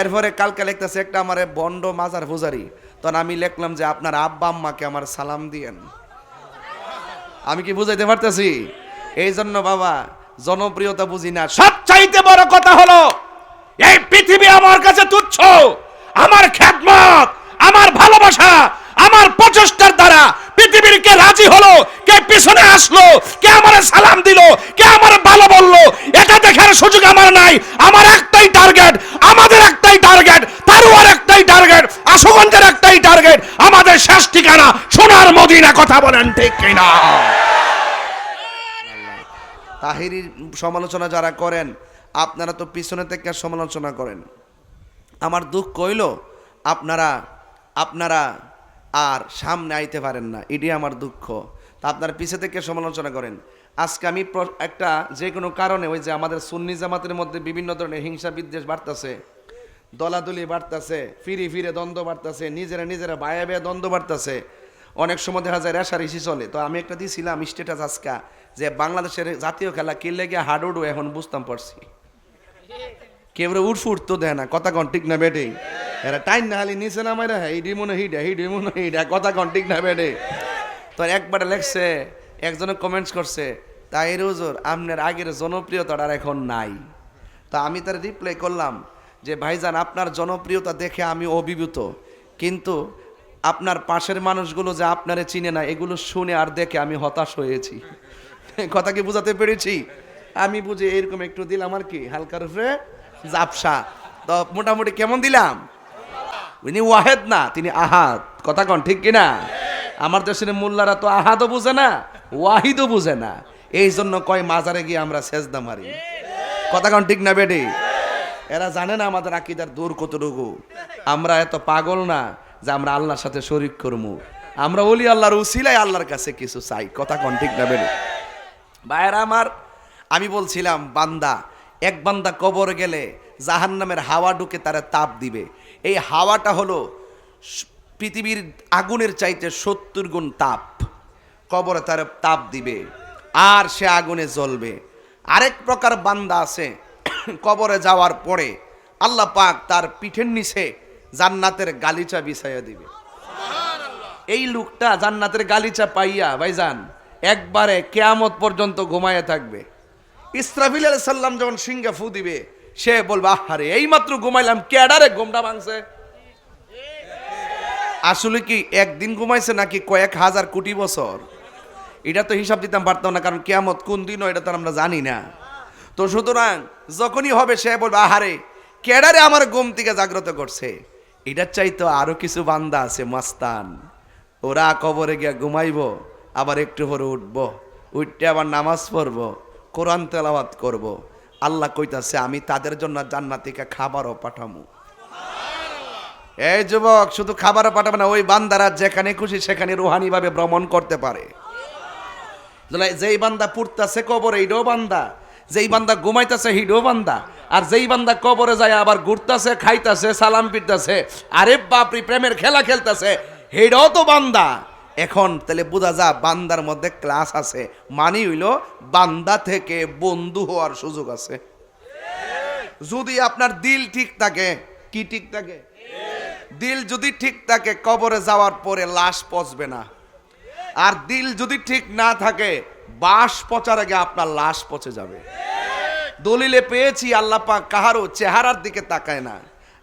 এরপরে কালকে লিখতেছে একটা আমার বন্ড মাজার পূজারি। তখন আমি লিখলাম যে আপনার আব্বা আম্মাকে আমার সালাম দিয়েন। আমি কি বুঝাইতে পারতেছি? এই জন্য বাবা, জনপ্রিয়তা বুঝি না। সবচাইতে বড় কথা হলো, এই পৃথিবী আমার কাছে তুচ্ছ। আমার খ্যাতমত, আমার ভালোবাসা, আমার প্রচেষ্টার দ্বারা পৃথিবীর কে রাজি হলো, কে পিছনে আসলো, কে আমার সালাম দিল, কে আমার ভালো বলল, এটা দেখার সুযোগ আমার নাই। আমার একটাই টার্গেট, আমাদের একটাই টার্গেট তারও একটাই আশুগঞ্জের একটাই টার্গেট আমাদের শেষ ঠিকানা, সোনার মদিনা, কথা বলেন ঠিক কিনা? তাহিরির সমালোচনা যারা করেন, আপনারা তো পিছনে থেকে সমালোচনা করেন। আমার দুঃখ কইল আপনারা আপনারা আর সামনে আইতে পারেন না এটি আমার দুঃখ। তা আপনারা পিছে থেকে সমালোচনা করেন। আজকে আমি একটা যে কোনো কারণে ওই যে আমাদের সুন্নি জামাতের মধ্যে বিভিন্ন ধরনের হিংসা বিদ্বেষ বাড়তেছে দলাদলি বাড়তেছে, ফিরে ফিরে দ্বন্দ্ব বাড়তেছে, নিজেরা নিজেরা বায়া বায়ে দ্বন্দ্ব বাড়তেছে। অনেক সময় দেখা যায় রেশারেশি চলে। তো আমি একটা দিয়েছিলাম স্টেটাস আজকা, যে বাংলাদেশের জাতীয় খেলা কে লেগে হাডুডু এখন বুঝতাম পারছি। কেউ উঠফুট তো দেয় না, কথা কন ঠিক না বেটে এরা টাইম না হালি নিচে না মাইরা এই ডিমনে হিডা হি ডিমনে হিডা, কথা কন ঠিক না বেটে তো একবারে লেখছে, একজনে কমেন্টস করছে তাই রোজর আপনার আগের জনপ্রিয়তাটা আর এখন নাই। তা আমি তার রিপ্লাই করলাম যে, ভাইজান, আপনার জনপ্রিয়তা দেখে আমি অভিভূত। কিন্তু আপনার পাশের মানুষগুলো যে আপনারে চিনে না, এগুলো শুনে আর দেখে আমি হতাশ হয়েছি। কথা কি বুঝাতে পেরেছি? আমি বুঝি এরকম একটু দিলাম আর কি হালকার উপরে জাপসা। তো মোটামুটি কেমন দিলাম? উনি ওয়াহেদ না, তিনি আহাদ। কথা কন, ঠিক কিনা? আমার দেশের মোল্লারা তো আহাদও বুঝে না, ওয়াহিদও বুঝে না। এই জন্য কয় মাজারে গিয়ে আমরা সেজদা মারি। কথা কন, ঠিক না বেডি এরা জানে না আমাদের আকিদার দূর কতটুকু। আমরা এত পাগল না যে আমরা আল্লাহর সাথে শরিক করব আমরা ওলি আল্লাহর উসিলাই আল্লাহর কাছে কিছু চাই। কথা কন ঠিক না বেডি? ভাইয়েরা আমার, আমি বলছিলাম, বান্দা, এক বান্দা কবর গেলে জাহান নামের হাওয়া ঢুকে তারা তাপ দিবে। এই হাওয়াটা হলো পৃথিবীর আগুনের চাইতে সত্তর গুণ তাপ। কবরে তার তাপ দিবে, আর সে আগুনে জ্বলবে। আরেক প্রকার বান্দা আছে কবরে যাওয়ার পরে আল্লাহ পাক তার পিঠের নিচে জান্নাতের গালিচা বিছাইয়া দিবে। এই লোকটা জান্নাতের গালিচা পাইয়া, ভাইজান, একবারে কেয়ামত পর্যন্ত ঘুমাইয়া থাকবে। ইসরাফিল আলাইহিস সাল্লাম যখন সিংহে ফু দিবে, সে বলবে, আহারে এই মাত্র ঘুমাইলাম, কেডারে ঘুমটা ভাঙছে? আসলে কি একদিন ঘুমাইছে নাকি কয়েক হাজার কোটি বছর? এটা তো হিসাব দিতাম পারতাম না, কারণ কেয়ামত কোন দিনও এটা তো আমরা জানি না। তো সুতরাং যখনই হবে সে বলবে আহারে কেডারে আমার ঘুম থেকে জাগ্রত করছে? এটার চাইতো আরও কিছু বান্দা আছে মাস্তান। ওরা কবরে গিয়া ঘুমাইব আবার একটু পরে উঠবো। উঠতে আবার নামাজ পড়ব কোরআন তেলাওয়াত করব। আল্লাহ কইতাছে আমি তাদের জন্য জান্নাতিকে খাবারও পাঠামু। এই যুবক শুধু খাবারও পাঠাবে না ওই বান্দারা যেখানে খুশি সেখানে রুহানিভাবে ভ্রমণ করতে পারে। যেই বান্দা পুড়তাছে কবরে এইটাও বান্দা। যেই বান্দা ঘুমাইতেছে, হিডো বান্দা। আর যেই বান্দা কবরে যায়, আবার ঘুরতাছে, খাইতাছে, সালাম পিটতাছে আরে বাপরি, প্রেমের খেলা খেলতাছে হেডও তো বান্দা। এখন তাহলে বোঝা যা বান্দার মধ্যে ক্লাস আছে। মানি হইল, বান্দা থেকে বন্ধু হওয়ার সুযোগ আছে। যদি আপনার দিল ঠিক থাকে, কি ঠিক থাকে? দিল যদি ঠিক থাকে, কবরে যাওয়ার পরে লাশ পচবে না। আর দিল যদি ঠিক না থাকে বাস পচার আগে আপনার লাশ পচে যাবে। দলিলে পেয়েছি, আল্লাহ পাক কাহারও চেহারার দিকে তাকায় না।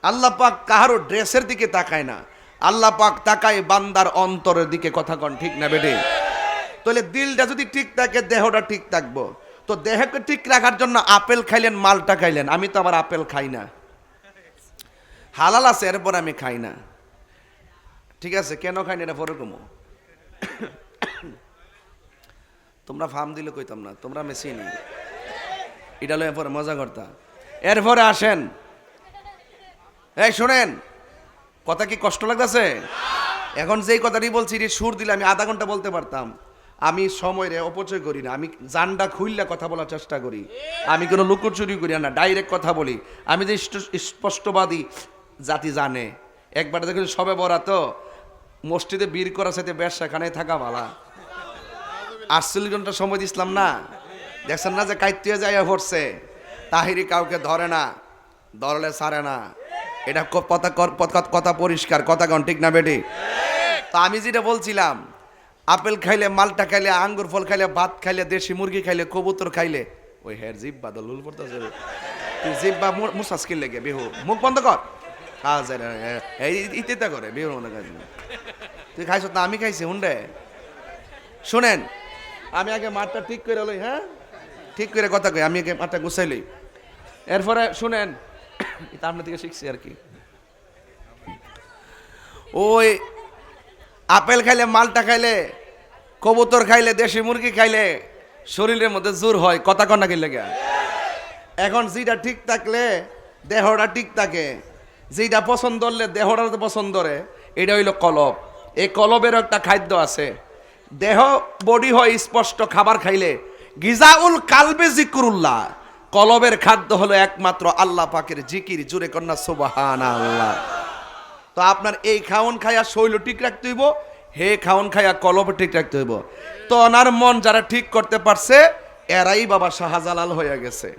আল্লাহ পাক কাহারও ড্রেসের দিকে তাকায় না। আল্লাহ পাক তাকায় বান্দার অন্তরের দিকে, কথা কন ঠিক না বেটে তাহলে দিলটা যদি ঠিক থাকে, দেহটা ঠিক থাকব। তো দেহকে ঠিক রাখার জন্য আপেল খাইলেন, মালটা খাইলেন। আমি তো আবার আপেল খাই না। হালাল আছে, এরপর আমি খাই না। ঠিক আছে, কেন খাই না এটা পরে তোমরা ফার্ম দিলে কইতাম না, তোমরা মেশিনি এটা লয়ে পরে মজা করতা। এরপরে আসেন। এই, শোনেন, কথা কি কষ্ট লাগতেছে? এখন যেই কথাটি বলছি রে সুর দিলে আমি আধা ঘণ্টা বলতে পারতাম। আমি সময় রে অপচয় করি না, আমি জানটা খুললে কথা বলার চেষ্টা করি। আমি কোনো লুকোচুরি করি না, ডাইরেক্ট কথা বলি। আমি যে স্পষ্টবাদী জাতি জানে। একবার দেখুন সবে বরা তো মসজিদে বীর করার সাথে বেশ সেখানে থাকা ভালা আটচল্লিশ ঘণ্টা সময় দিছিলাম না। দেখছেন না যে কাইতে যাইয়া পড়ছে? তাহিরি কাউকে ধরে না, ধরলে সারে না। এটা কথা কথা- পরিষ্কার, কথা কন, ঠিক না বেটি? তো আমি যেটা বলছিলাম, আপেল খাইলে মালটা খাইলে, আঙ্গুর ফল খাইলে, ভাত খাইলে, দেশি মুরগি খাইলে, কবুতর খাইলে, ওই হের জিপ বা দলুল পড়তেছে তুই জিপ বা মুসাস কিনলে গে, বিহু। মুখ বন্ধ কর। কাজ এই ইতে করে, বিহুর মনে কাজ। তুই খাইছ না আমি খাইছি, হুন্ডে? শুনেন আমি আগে মাঠটা ঠিক করে লই হ্যাঁ? ঠিক করে কথা কই, আমি আগে মাঠটা গুছাই লই। এরপরে শুনেন, এটা আপনার থেকে শিখছি আর কি। ওই আপেল খাইলে, মালটা খাইলে, কবুতর খাইলে, দেশি মুরগি খাইলে শরীরের মধ্যে জোর হয়, কথা কন্যা কিনলে এখন যেটা ঠিক থাকলে, দেহটা ঠিক থাকে। যেটা পছন্দ হলে দেহটা তো পছন্দ রে এটা হইল কলব। এই কলবের একটা খাদ্য আছে। দেহ বডি হয় স্পষ্ট খাবার খাইলে। গিজাউল কালবে জিকুরুল্লাহ। কলবের খাদ্য হলো একমাত্র আল্লাহ পাকের জিকির। জুরে কন্যা সুবাহান আল্লাহ তো আপনার এই খাওন খাইয়া শৈল ঠিক রাখতে হইব, হে খাওন খাইয়া কলব ঠিক রাখতে হইব। তো ওনার মন যারা ঠিক করতে পারছে, এরাই বাবা শাহজালাল হয়ে গেছে।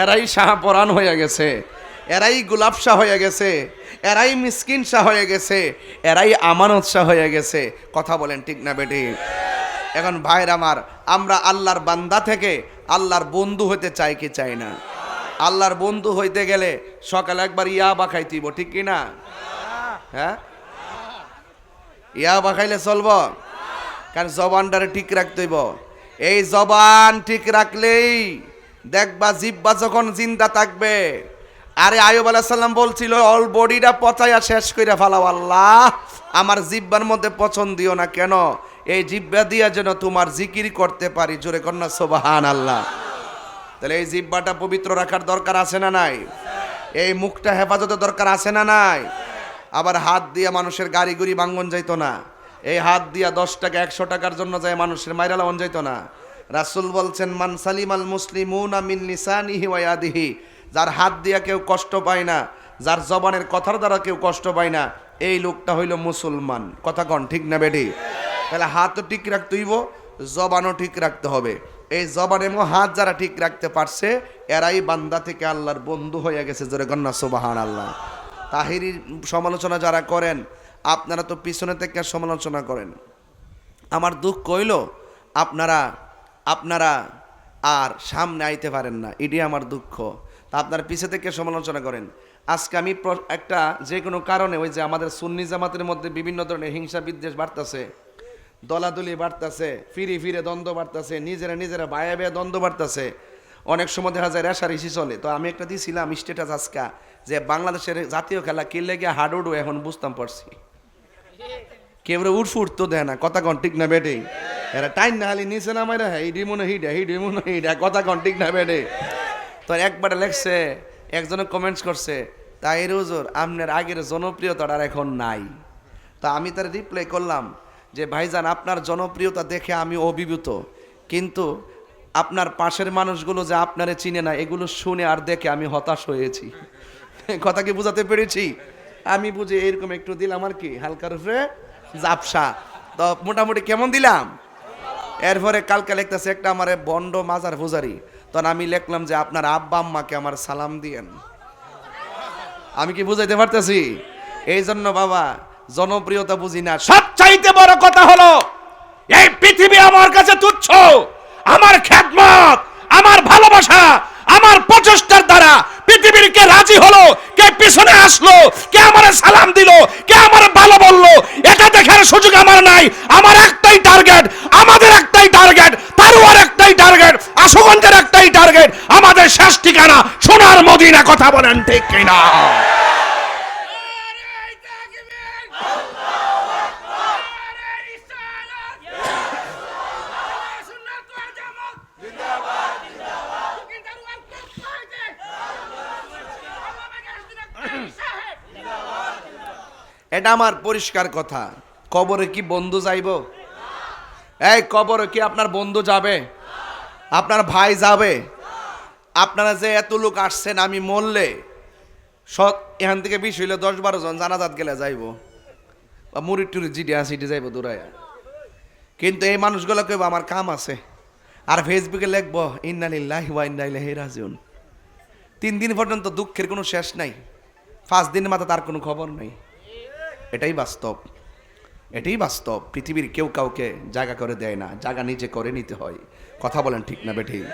এরাই শাহপরাণ হয়ে গেছে। এরাই গোলাপ শাহ হয়ে গেছে, এরাই মিসকিন শাহ হয়ে গেছে, এরাই আমানত শাহ হয়ে গেছে। কথা বলেন ঠিক না বেটি এখন ভাইর আমার, আমরা আল্লাহর বান্দা থেকে আল্লাহর বন্ধু হতে চাই কি চাই না? আল্লাহর বন্ধু হইতে গেলে সকালে একবার ইয়া বা খাইতিব ঠিক কি না? হ্যাঁ? ইয়া বা খাইলে চলব? কারণ জবানটারে ঠিক রাখতে হইব। এই জবান ঠিক রাখলেই দেখবা জিব্বা যখন জিন্দা থাকবে আরে আয়ুব আলাহ সাল্লাম বলছিল অল বডিটা পচাইয়া শেষ করে ফেলাও আল্লাহ। আমার জিব্বার মধ্যে পছন্দ দিও না কেন? এই জিব্বা দিয়া যেন তোমার জিকির করতে পারি। জোরে কন্যা সোবাহান আল্লাহ তাহলে এই জিব্বাটা পবিত্র রাখার দরকার আছে না নাই? এই মুখটা হেফাজতের দরকার আছে না নাই? আবার হাত দিয়া মানুষের গাড়ি গুড়ি ভাঙ্গন যাইতো না। এই হাত দিয়া দশ টাকা, একশো টাকার জন্য যায় মানুষের মাইরা লাগান যাইতো না। রাসুল বলছেন, মান সালিম আল মুসলিমুন মিন লিসানিহি ওয়া ইয়াদিহি। যার হাত দিয়া কেউ কষ্ট পায় না, যার জবানের কথার দ্বারা কেউ কষ্ট পায় না, এই লোকটা হইল মুসলমান। কথা কন, ঠিক না বেডি তাহলে হাতও ঠিক রাখতে হইব, জবানও ঠিক রাখতে হবে। এই জবান এবং হাত যারা ঠিক রাখতে পারছে, এরাই বান্দা থেকে আল্লাহর বন্ধু হয়ে গেছে, জোরে গন্না সোবাহান আল্লাহ তাহিরির সমালোচনা যারা করেন, আপনারা তো পিছনে থেকে সমালোচনা করেন। আমার দুঃখ কইল আপনারা আপনারা আর সামনে আইতে পারেন না এটি আমার দুঃখ। তা আপনারা পিছে থেকে সমালোচনা করেন। আজকে আমি একটা যে কোনো কারণে ওই যে আমাদের সুন্নি জামাতের মধ্যে বিভিন্ন ধরনের হিংসা বিদ্বেষ বাড়তেছে, দলাদলি বাড়তেছে, ফিরে ফিরে দ্বন্দ্ব বাড়তেছে, নিজেরা নিজেরা বায়ে বায়ে দ্বন্দ্ব বাড়তেছে। অনেক সময় দেখা যায় রেশারেশি চলে। তো আমি একটা দিয়েছিলাম স্টেটাস আজকা যে বাংলাদেশের জাতীয় খেলা কিনলে গিয়ে হাডুডু এখন বুঝতাম পারছি কেউ উঠফু উঠতো দেয় না, কথা কন ঠিক না বেটে। এরা টাইম না হালি নিচে নামাই রে হিডি মনে হিডা হিডি মনে হিডা কথা কন ঠিক না বেটে। তো একবারে লেখছে একজনে কমেন্টস করছে তাই রোজোর আপনার আগের জনপ্রিয়তাটা আর এখন নাই। তা আমি তার রিপ্লাই করলাম যে, ভাইজান, আপনার জনপ্রিয়তা দেখে আমি অভিভূত। কিন্তু আপনার পাশের মানুষগুলো যে আপনারে চিনে না, এগুলো শুনে আর দেখে আমি হতাশ হয়েছি। কথা কি বুঝাতে পেরেছি? আমি বুঝে এরকম একটু দিলাম আর কি, হালকার উপরে জাপসা তো মোটামুটি কেমন দিলাম? এরপরে কালকে লিখতেছে একটা আমার বন্ড মাজার পূজারি। তখন আমি লিখলাম যে আপনার আব্বা আম্মাকে আমার সালাম দিয়েন। আমি কি বুঝাইতে পারতেছি? এই জন্য বাবা, জনপ্রিয়তা বুঝি না। সবচাইতে বড় কথা হলো, এই পৃথিবী আমার কাছে তুচ্ছ। আমার খ্যাতমত, আমার ভালোবাসা, আমার প্রচেষ্টার দ্বারা পৃথিবীর কে রাজি হলো, কে পিছনে আসলো, কে আমার সালাম দিল, কে আমার ভালো বলল, এটা দেখার সুযোগ আমার নাই। আমার একটাই টার্গেট আমাদের একটাই টার্গেট তারও একটাই টার্গেট আশুগঞ্জের একটাই টার্গেট আমাদের শেষ ঠিকানা সোনার মদিনা কথা বলেন ঠিক কিনা? এটা আমার পরিষ্কার কথা। কবরে কি বন্ধু যাইব? এই কবরে কি আপনার বন্ধু যাবে? আপনার ভাই যাবে? আপনারা যে এত লোক আসছেন আমি মরলে সৎ এখান থেকে বিশ হইলে দশ বারো জন জানাজাত গেলে যাইব। বা মুড়ি টুরি জিডি আসিটি যাইব দূরাইয়া কিন্তু এই মানুষগুলো কেউ আমার কাম আছে। আর ফেসবুকে লিখব ইন্নালিল্লাহি ওয়া ইন্না ইলাইহি রাজিউন। তিন দিন পর্যন্ত দুঃখের কোনো শেষ নাই। পাঁচ দিনের মাথা তার কোনো খবর নেই। এটাই বাস্তব। এটাই বাস্তব। পৃথিবীর কেউ কাউকে জায়গা করে দেয় না। জায়গা নিজে করে নিতে হয়। কথা বলেন ঠিক না বেঠি